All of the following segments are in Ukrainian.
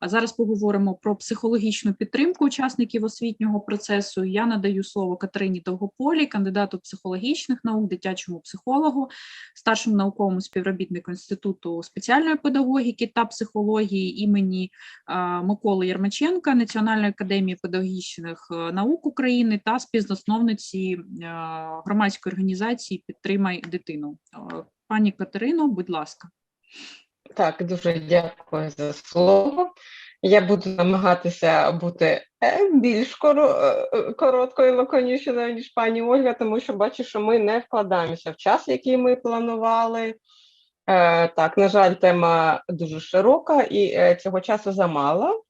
А зараз поговоримо про психологічну підтримку учасників освітнього процесу. Я надаю слово Катерині Довгополі, кандидату психологічних наук, дитячому психологу, старшому науковому співробітнику Інституту спеціальної педагогіки та психології імені Миколи Єрмаченка, Національної академії педагогічних е, наук України та співзасновниці е, громадської організації Підтримай дитину. Е, Пані Катерино, будь ласка. Так, дуже дякую за слово. Я буду намагатися бути е, більш е, короткою і лаконічною, ніж пані Ольга, тому що бачу, що ми не вкладаємося в час, який ми планували. Е, Так, на жаль, тема дуже широка і е, цього часу замало,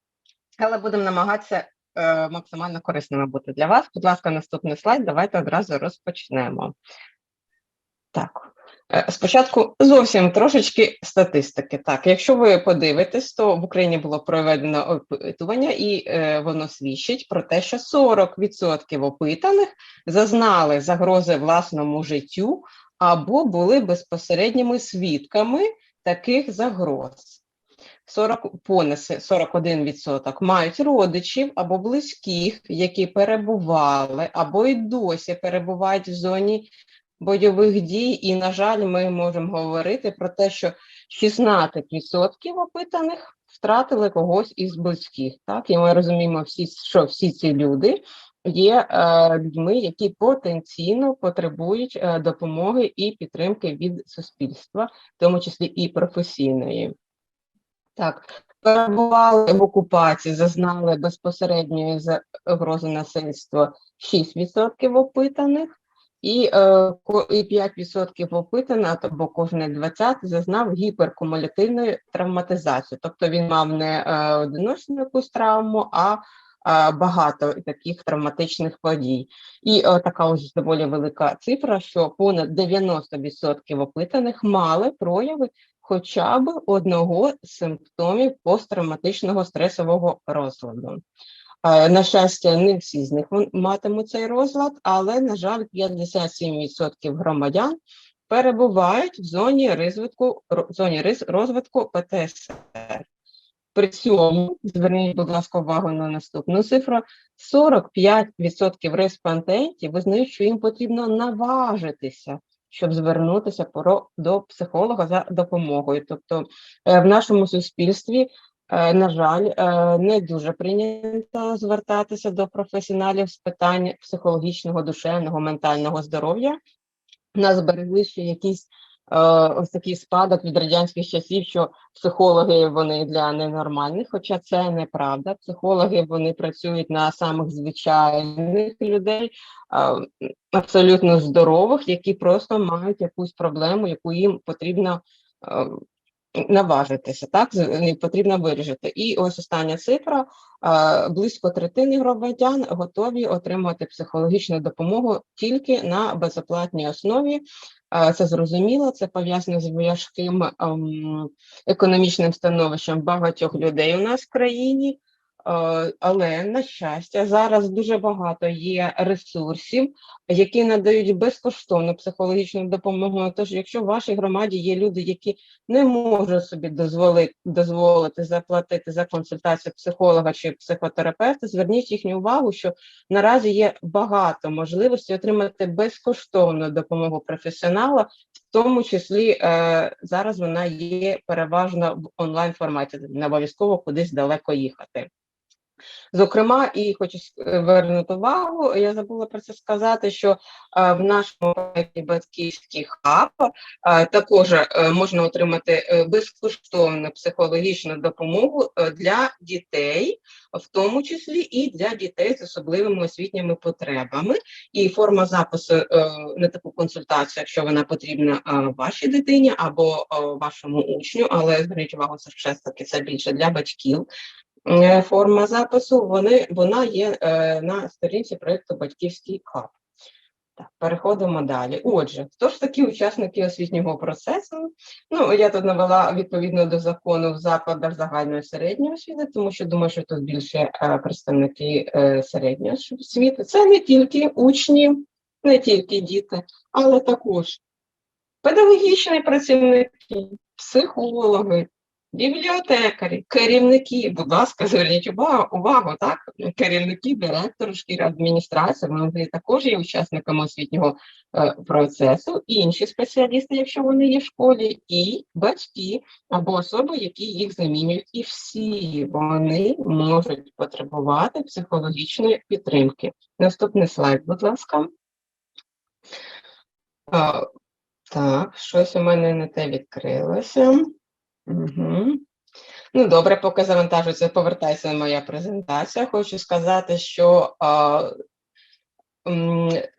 але будемо намагатися е, максимально корисними бути для вас. Будь ласка, наступний слайд. Давайте одразу розпочнемо. Так. Е, Спочатку зовсім трошечки статистики. Так, якщо ви подивитесь, то в Україні було проведено опитування, і е, воно свідчить про те, що 40% опитаних зазнали загрози власному життю або були безпосередніми свідками таких загроз. 40, понад 41% мають родичів або близьких, які перебували або й досі перебувають в зоні бойових дій, і, на жаль, ми можемо говорити про те, що 16% опитаних втратили когось із близьких. Так, і ми розуміємо, всі, що всі ці люди є е, людьми, які потенційно потребують е, допомоги і підтримки від суспільства, в тому числі і професійної. Так, перебували в окупації, зазнали безпосередньої загрози насильства 6% опитаних. І, е, ко- і 5% опитаних, або кожний 20 зазнав гіперкумулятивної травматизації. Тобто він мав не е, одиночну якусь травму, а е, багато таких травматичних подій. І е, така ось доволі велика цифра, що понад 90% опитаних мали прояви хоча б одного з симптомів посттравматичного стресового розладу. На щастя, не всі з них матимуть цей розлад, але, на жаль, 57% громадян перебувають в зоні розвитку, ро- зоні розвитку ПТСР. При цьому, зверніть, будь ласка, увагу на наступну цифру, 45% респондентів визнають, що їм потрібно наважитися, щоб звернутися до психолога за допомогою. Тобто е, в нашому суспільстві На жаль, е, не дуже прийнято звертатися до професіоналів з питань психологічного, душевного, ментального здоров'я. У Нас зберегли ще якийсь е, ось такий спадок від радянських часів, що психологи вони для ненормальних, хоча це неправда. Психологи вони працюють на самих звичайних людей, е, абсолютно здорових, які просто мають якусь проблему, яку їм потрібно е, наважитися, так з- потрібно вирішити. І ось остання цифра: близько третини громадян готові отримувати психологічну допомогу тільки на безоплатній основі. Це зрозуміло, це пов'язано з важким ем, економічним становищем багатьох людей у нас в країні. Е, Але на щастя, зараз дуже багато є ресурсів, які надають безкоштовну психологічну допомогу. Тож, якщо в вашій громаді є люди, які не можуть собі дозволити дозволити заплатити за консультацію психолога чи психотерапевта, зверніть їхню увагу, що наразі є багато можливостей отримати безкоштовну допомогу професіонала, в тому числі е, зараз вона є переважно в онлайн форматі, не обов'язково кудись далеко їхати. Зокрема, і хочу звернути увагу, я забула про це сказати, що е, в нашому проєкті батьківський хаб е, також е, можна отримати е, безкоштовну психологічну допомогу е, для дітей, в тому числі і для дітей з особливими освітніми потребами. І форма запису е, на таку консультацію, якщо вона потрібна е, вашій дитині або е, вашому учню, але зверніть увагу, це ще таки це більше для батьків е, форма запису, вони, вона є е, на сторінці проєкту Батьківський хаб. Так, переходимо далі. Отже, хто ж такі учасники освітнього процесу? Ну, я тут навела відповідно до закону в закладах загальної середньої освіти, тому що думаю, що тут більше е, представники е, середньої освіти. Це не тільки учні, не тільки діти, але також педагогічні працівники, психологи, бібліотекарі, керівники, будь ласка, зверніть увагу, увагу так? Керівники, директори шкіл адміністрації, вони також є учасниками освітнього е, процесу, інші спеціалісти, якщо вони є в школі, і батьки або особи, які їх замінюють, і всі вони можуть потребувати психологічної підтримки. Наступний слайд, будь ласка. Так, щось у мене не те відкрилося. Угу. Ну, добре, поки завантажується, повертається моя презентація. Хочу сказати, що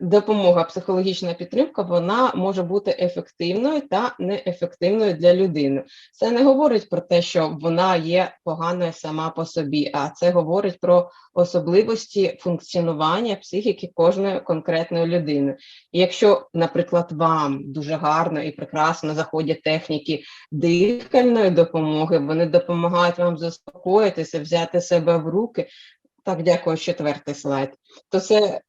допомога, психологічна підтримка, вона може бути ефективною та неефективною для людини. Це не говорить про те, що вона є поганою сама по собі, а це говорить про особливості функціонування психіки кожної конкретної людини. І якщо, наприклад, вам дуже гарно і прекрасно заходять техніки дихальної допомоги, вони допомагають вам заспокоїтися, взяти себе в руки. Так, дякую, четвертий слайд. То це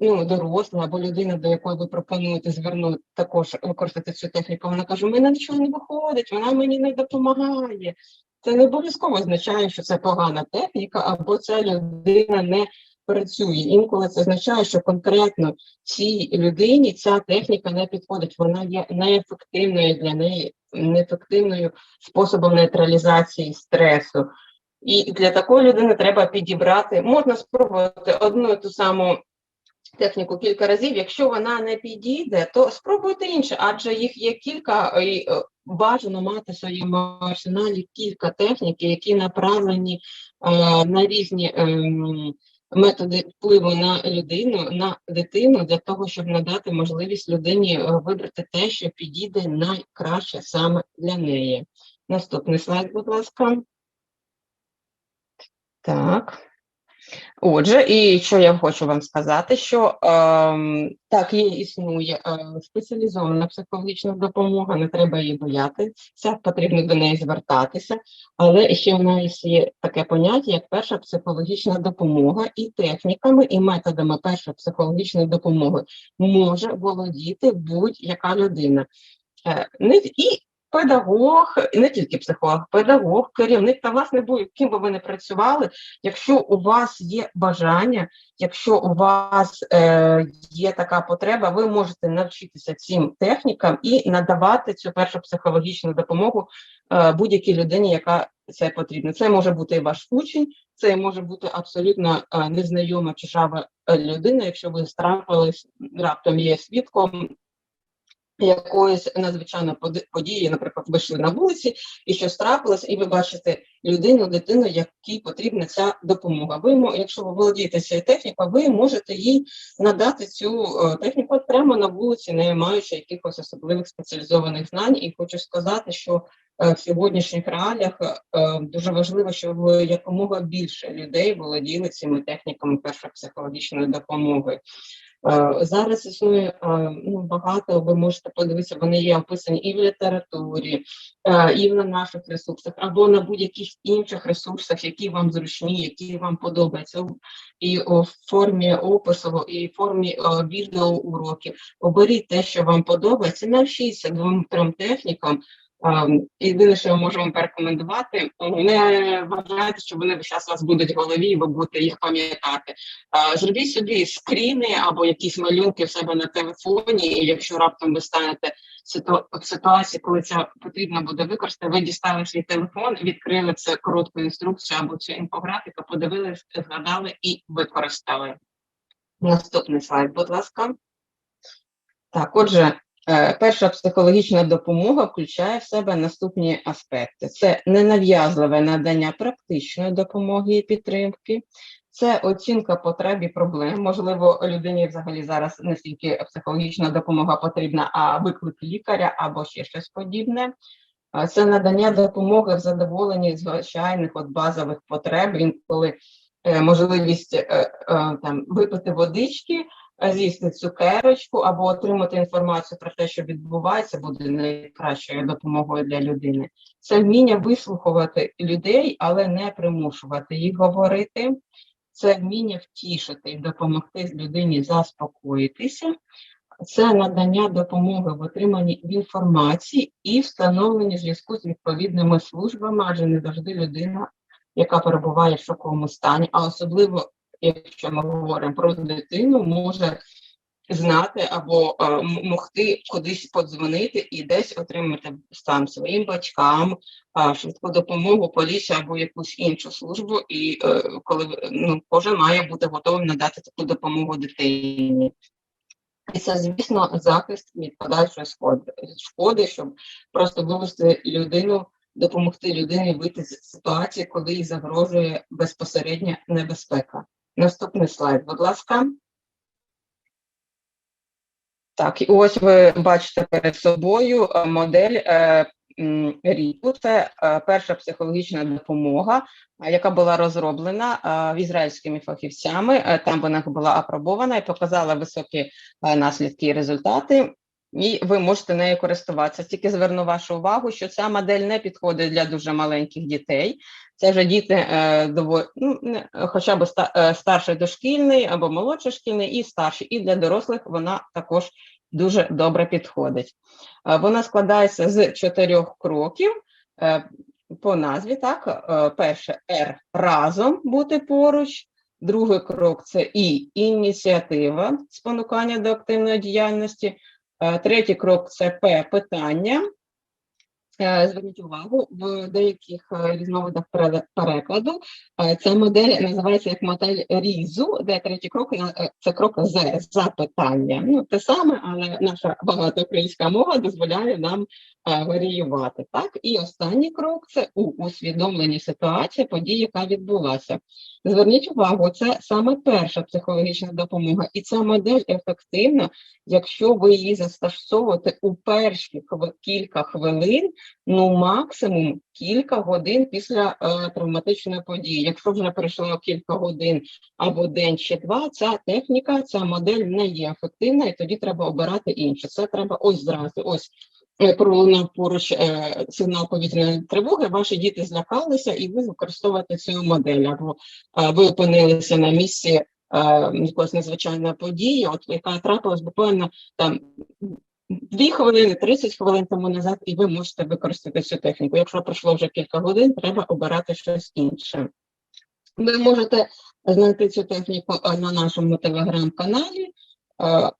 ну, доросла або людина, до якої ви пропонуєте звернути також використати цю техніку. Вона каже: у мене нічого не виходить, вона мені не допомагає. Це не обов'язково означає, що це погана техніка, або ця людина не працює. Інколи це означає, що конкретно цій людині ця техніка не підходить, вона є неефективною для неї, неефективною способом нейтралізації стресу. І для такої людини треба підібрати, можна спробувати одну ту саму техніку кілька разів. Якщо вона не підійде, то спробуйте інше, адже їх є кілька, і е, бажано мати в своєму арсеналі кілька технік, які направлені е, на різні ем, методи впливу на людину, на дитину, для того, щоб надати можливість людині е, вибрати те, що підійде найкраще саме для неї. Наступний слайд, будь ласка. Так. Отже, і що я хочу вам сказати, що ем, так, є, існує е, спеціалізована психологічна допомога, не треба її боятися, потрібно до неї звертатися, але ще в нас є таке поняття, як перша психологічна допомога, і техніками, і методами першої психологічної допомоги може володіти будь-яка людина. Е, і педагог, не тільки психолог, педагог, керівник та власне будь ким би ви не працювали. Якщо у вас є бажання, якщо у вас е, є така потреба, ви можете навчитися цим технікам і надавати цю першу психологічну допомогу е, будь-якій людині, яка це потрібна. Це може бути і ваш учень, це може бути абсолютно е, незнайома чужава е, людина, якщо ви страпились раптом є свідком якоїсь надзвичайної події, наприклад, вийшли на вулиці і щось трапилось, і ви бачите людину, дитину, якій потрібна ця допомога. Ви, якщо ви володієте цією технікою, ви можете їй надати цю е, техніку прямо на вулиці, не маючи якихось особливих спеціалізованих знань. І хочу сказати, що е, в сьогоднішніх реаліях е, дуже важливо, щоб якомога більше людей володіли цими техніками першої психологічної допомоги. Зараз існує ну, багато, ви можете подивитися, вони є описані і в літературі, і на наших ресурсах, або на будь-яких інших ресурсах, які вам зручні, які вам подобаються, і у формі опису, і в формі відеоуроків. Оберіть те, що вам подобається, навчіться двом-трьом технікам. Ем, Єдине, що можу вам порекомендувати, не вважайте, що вони весь час у вас будуть в голові, і ви будете їх пам'ятати. Е, Зробіть собі скріни або якісь малюнки в себе на телефоні, і якщо раптом ви станете в ситуації, коли це потрібно буде використати, ви дістали свій телефон, відкрили це коротку інструкцію або цю інфографіку, подивились, згадали і використали. Наступний слайд, будь ласка. Так, отже, перша психологічна допомога включає в себе наступні аспекти: це ненав'язливе надання практичної допомоги і підтримки, це оцінка потреб і проблем. Можливо, людині взагалі зараз не стільки психологічна допомога потрібна, а виклик лікаря або ще щось подібне. Це надання допомоги в задоволенні звичайних от базових потреб. Інколи е, можливість е, е, там випити водички, е, з'їсти цукерочку або отримати інформацію про те, що відбувається, буде найкращою допомогою для людини. Це вміння вислухувати людей, але не примушувати їх говорити. Це вміння втішити і допомогти людині заспокоїтися. це надання допомоги в отриманні інформації і встановленні зв'язку з відповідними службами, адже не завжди людина, яка перебуває в шоковому стані, а особливо, якщо ми говоримо про дитину, може знати або е, м- могти кудись подзвонити і десь отримати сам своїм батькам а, швидку допомогу, поліцію або якусь іншу службу, і е, коли ну, кожен має бути готовим надати таку допомогу дитині. І це, звісно, захист від подальшої шкоди, шкоди, щоб просто вивести людину, допомогти людині вийти з ситуації, коли їй загрожує безпосередня небезпека. Наступний слайд, будь ласка. Так, і ось ви бачите перед собою е, модель е, РІПу. Це е, перша психологічна допомога, яка була розроблена ізраїльськими фахівцями. Там вона була апробована і показала високі наслідки і результати. І ви можете нею користуватися. Тільки зверну вашу увагу, що ця модель не підходить для дуже маленьких дітей. Це вже діти е, ну, хоча б е, старший дошкільний або молодший шкільний, і старший. І для дорослих вона також дуже добре підходить. Е, Вона складається з чотирьох кроків по назві. Так, перше Р разом бути поруч. Другий крок це І ініціатива спонукання до активної діяльності. Е, Третій крок це П питання. Е, Зверніть увагу, в деяких е, різновидах перекладу ця модель називається як модель різу, де третій крок це крок з запитання. Ну, те саме, але наша багата українська мова дозволяє нам варіювати. Так, і останній крок це у усвідомленні ситуації, події, яка відбулася. Зверніть увагу, це саме перша психологічна допомога, і ця модель ефективна, якщо ви її застосовуєте у перші кілька хвилин, ну максимум кілька годин після е, травматичної події. Якщо вже пройшло кілька годин або день чи два, ця техніка, ця модель не є ефективна, і тоді треба обирати інше. Це треба ось зразу. Ось пролунав поруч е, сигнал повітряної тривоги. Ваші діти злякалися, і ви використовуєте цю модель. Або е, ви опинилися на місці е, якоїсь незвичайної події, от яка трапилась буквально там Дві хвилини, 30 хвилин тому назад, і ви можете використати цю техніку. Якщо пройшло вже кілька годин, треба обирати щось інше. Ви можете знайти цю техніку е, на нашому телеграм-каналі, е,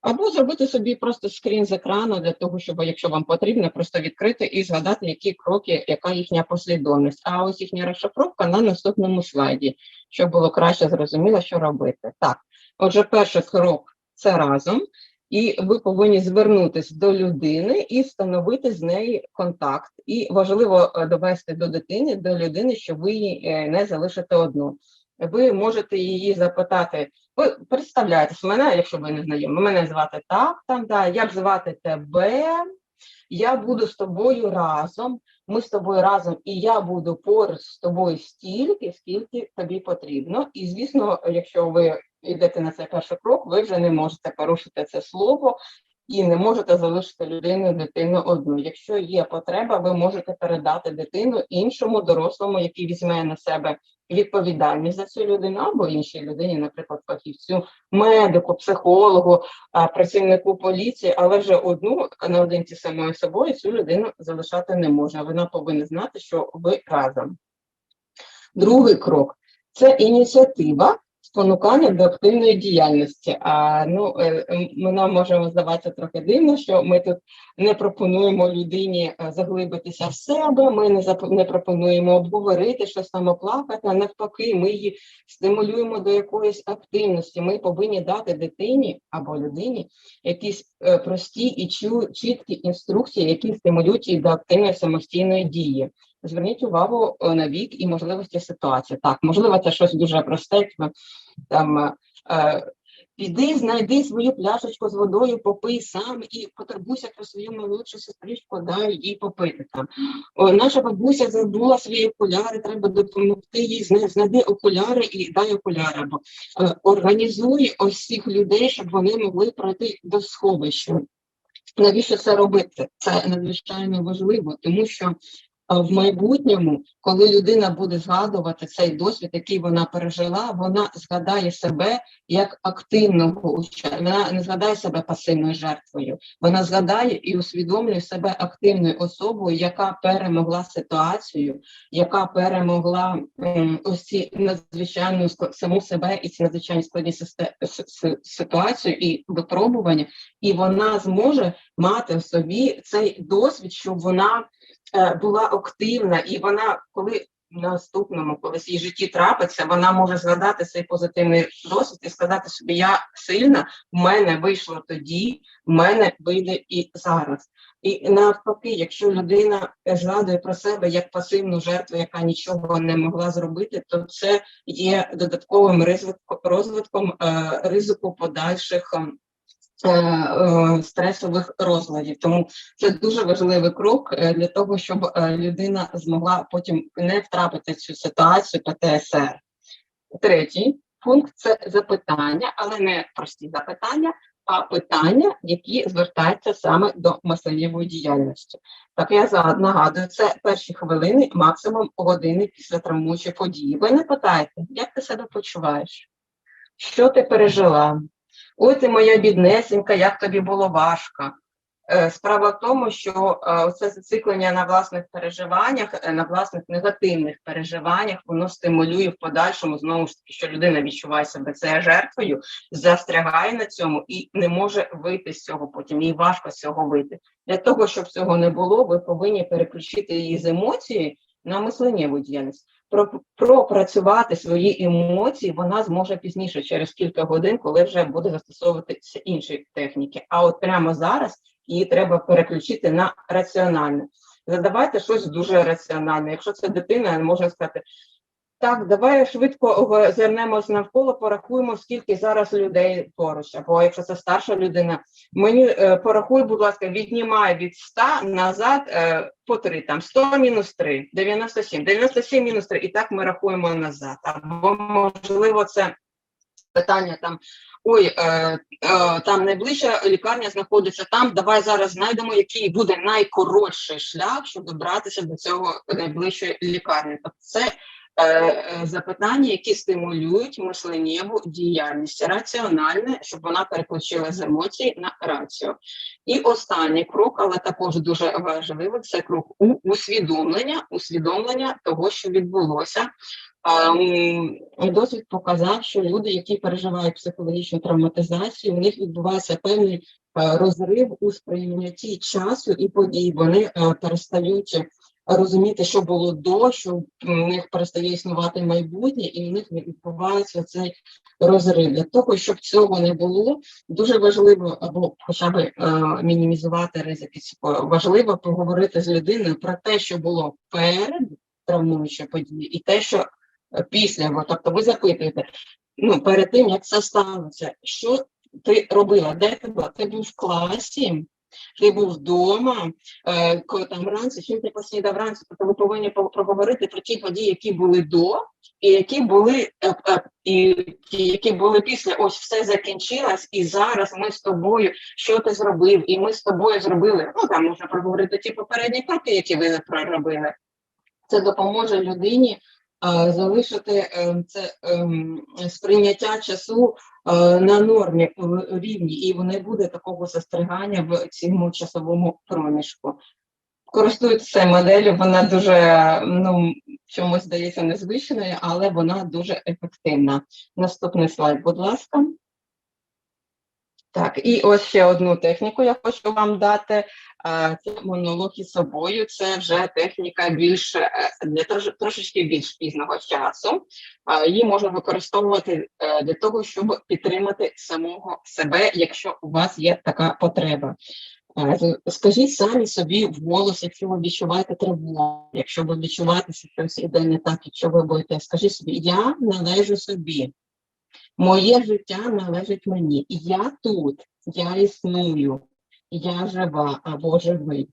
або зробити собі просто скрін з екрану для того, щоб, якщо вам потрібно, просто відкрити і згадати, які кроки, яка їхня послідовність. А ось їхня розшифровка на наступному слайді, щоб було краще зрозуміло, що робити. Так, отже, перший крок це разом і ви повинні звернутися до людини і встановити з неї контакт. І важливо е, довести до дитини, до людини, що ви її е, не залишите одну. Ви можете її запитати. Ви представляєтесь мене, якщо ви не знайомі, мене звати так, там да, як звати тебе. Я буду з тобою разом. Ми з тобою разом, і я буду поруч з тобою стільки, скільки тобі потрібно. І звісно, якщо ви йдете на цей перший крок, ви вже не можете порушити це слово і не можете залишити людину, дитину одну. Якщо є потреба, ви можете передати дитину іншому дорослому, який візьме на себе відповідальність за цю людину або іншій людині, наприклад, фахівцю, медику, психологу, працівнику поліції, але вже одну наодинці самою собою цю людину залишати не можна. Вона повинна знати, що ви разом. Другий крок це ініціатива спонукання до активної діяльності. А ну е, ми нам можемо здаватися трохи дивно, що ми тут не пропонуємо людині е, заглибитися в себе. Ми не не пропонуємо обговорити щось там оплакати. А навпаки, ми її стимулюємо до якоїсь активності. Ми повинні дати дитині або людині якісь е, прості і чіткі інструкції, які стимулюють її до активної самостійної дії. Зверніть увагу е, на вік і можливості ситуації. Так, можливо, це щось дуже просте, типу, там е, е, піди, знайди свою пляшечку з водою, попий сам і потурбуйся про свою молодшу сестричку, дай їй попити там. О, наша бабуся забула свої окуляри, треба допомогти їй знайди окуляри і дай окуляри. Або е, організуй ось цих людей, щоб вони могли пройти до сховища. Навіщо це робити? Це надзвичайно важливо, тому що в майбутньому, коли людина буде згадувати цей досвід, який вона пережила, вона згадає себе як активного уча- Вона не згадає себе пасивною жертвою. Вона згадає і усвідомлює себе активною особою, яка перемогла ситуацію, яка перемогла м, ось ці надзвичайну саму себе і ці надзвичайні складні ситуацію і випробування, і вона зможе мати в собі цей досвід, щоб вона була активна, і вона, коли в наступному, коли в її житті трапиться, вона може згадати цей позитивний досвід і сказати собі: я сильна, в мене вийшло тоді, в мене вийде і зараз. І навпаки, якщо людина згадує про себе як пасивну жертву, яка нічого не могла зробити, то це є додатковим розвитком, розвитком е, ризику подальших. Е, Стресових розладів, тому це дуже важливий крок е, для того, щоб е, людина змогла потім не втрапити в цю ситуацію ПТСР. Третій пункт це запитання, але не прості запитання, а питання, які звертаються саме до мисленнєвої діяльності. Так я нагадую, це перші хвилини, максимум години після травмуючої події. Ви не питаєте, як ти себе почуваєш? Що ти пережила? Ой, ти моя біднесенька, як тобі було важко. Е, Справа в тому, що е, це зациклення на власних переживаннях, е, на власних негативних переживаннях, воно стимулює в подальшому знову ж таки, що людина відчуває себе це жертвою, застрягає на цьому і не може вийти з цього потім. Їй важко з цього вийти. Для того, щоб цього не було, ви повинні переключити її з емоції на мисленнєву діяльність. Про, пропрацювати свої емоції вона зможе пізніше, через кілька годин, коли вже буде застосовуватися інші техніки. А от прямо зараз її треба переключити на раціональне. Задавайте щось дуже раціональне. Якщо це дитина, можна сказати. Так, давай швидко озирнемось навколо, порахуємо, скільки зараз людей поруч. Або якщо це старша людина, мені е, порахуй, будь ласка, віднімай від 100 назад е, по 3, там 100 мінус 3, 97, 97 мінус 3, і так ми рахуємо назад. Або, можливо, це питання там, ой, е, е, там найближча лікарня знаходиться там, давай зараз знайдемо, який буде найкоротший шлях, щоб добратися до цього найближчої лікарні. Тобто це е, е, запитання, які стимулюють мисленнєву діяльність, раціональне, щоб вона переключила з емоцій на рацію. І останній крок, але також дуже важливий, це крок у усвідомлення, усвідомлення того, що відбулося. Ем, Досвід показав, що люди, які переживають психологічну травматизацію, у них відбувається певний е, розрив у сприйнятті часу і подій. Вони е, перестають розуміти, що було до, що в них перестає існувати майбутнє, і в них відбувається цей розрив. Для того, щоб цього не було, дуже важливо або хоча б е, мінімізувати ризики. Важливо поговорити з людиною про те, що було перед травмуючою подією, і те, що після. Бо, Тобто ви запитуєте, ну, перед тим, як це сталося, що ти робила? Де ти була? Ти був в класі, ти був вдома, е, коли там вранці, чим ти поснідав вранці, тобто ви повинні проговорити про ті події, які були до, і які були, е, е, і які були після. Ось все закінчилось, і зараз ми з тобою, що ти зробив, і ми з тобою зробили. Ну там можна проговорити ті попередні кроки, які ви проробили. Це допоможе людині залишити це ем, сприйняття часу на нормі рівні, і не буде такого застригання в цьому часовому проміжку. Користуйтеся моделлю, вона дуже ну, чомусь здається незвичною, але вона дуже ефективна. Наступний слайд, будь ласка. Так, і ось ще одну техніку я хочу вам дати. Це монолог із собою. Це вже техніка більш е, для трошечки більш пізного часу. Її можна використовувати е, для того, щоб підтримати самого себе, якщо у вас є така потреба. Е, Скажіть самі собі в голос, якщо ви відчуваєте тривогу, якщо ви відчуваєте, що щось іде не так, якщо ви будете, скажіть собі, я належу собі. Моє життя належить мені. Я тут, я існую, я жива або живий.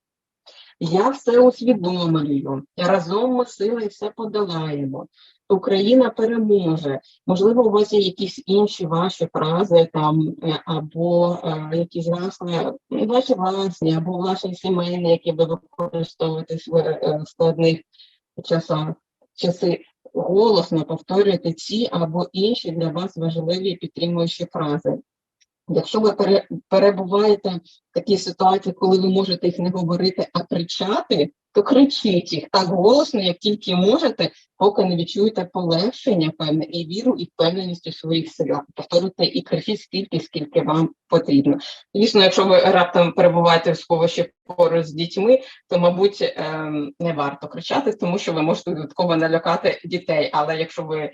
Я все усвідомлюю. Разом ми сили все подолаємо. Україна переможе. Можливо, у вас є якісь інші ваші фрази там е, або е, якісь власне ваші власні, або власні сімейні, які ви використовуєте в е, складних часах, часи. Голосно повторюйте ці або інші для вас важливі підтримуючі фрази. Якщо ви пере, перебуваєте в такій ситуації, коли ви можете їх не говорити, а кричати, то кричіть їх так голосно, як тільки можете, поки не відчуєте полегшення певне і віру, і впевненість у своїх силах. Повторюйте і кричіть стільки, скільки вам потрібно. Звісно, якщо ви раптом перебуваєте в сховищі поруч з дітьми, то мабуть ем, не варто кричати, тому що ви можете додатково налякати дітей. Але якщо ви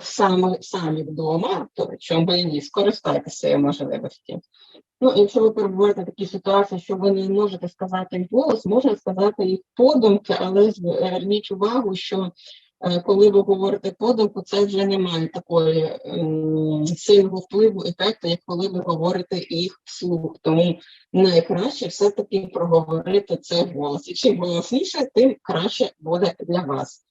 саме самі вдома, то чому і ні, скористайтеся цією можливості. Ну, якщо ви перебуваєте в такій ситуації, що ви не можете сказати їх голос, можна сказати їх подумки, але зверніть увагу, що е, коли ви говорите подумку, це вже не має такої сильного впливу, ефекту, як коли ви говорите їх вслух. Тому найкраще все-таки проговорити це вголос. І чим голосніше, тим краще буде для вас.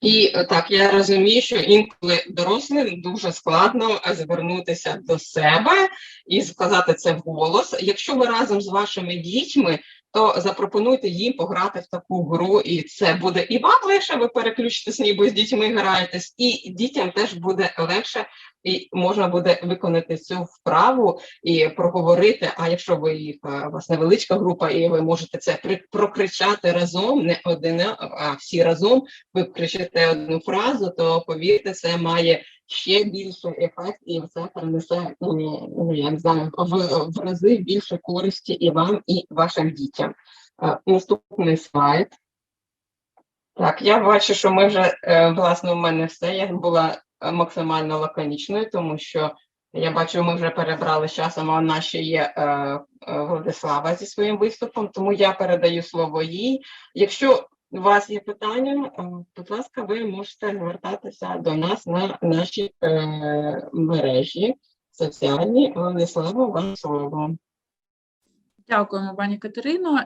І е, так, я розумію, що інколи дорослим дуже складно е, звернутися до себе і сказати це вголос. Якщо ви разом з вашими дітьми, то запропонуйте їм пограти в таку гру, і це буде і вам легше, ви переключитесь, ніби з дітьми граєтесь, і дітям теж буде легше, і можна буде виконати цю вправу і проговорити. А якщо ви їх е, вас невеличка група, і ви можете це прокричати разом, не один, а всі разом, ви кричите одну фразу, то повірте, це має ще більший ефект, і це принесе, ну, я знаю, в, в рази більше користі і вам, і вашим дітям. Е, Наступний слайд. Так, я бачу, що ми вже, е, власне, у мене все. Я була е, максимально лаконічною, тому що я бачу, ми вже перебрали часом, а нас ще є е, е, Владислава зі своїм виступом, тому я передаю слово їй. Якщо у вас є питання, будь ласка, ви можете звертатися до нас на наші е, мережі соціальні. Владислава, вам слово. Дякуємо, пані Катерино.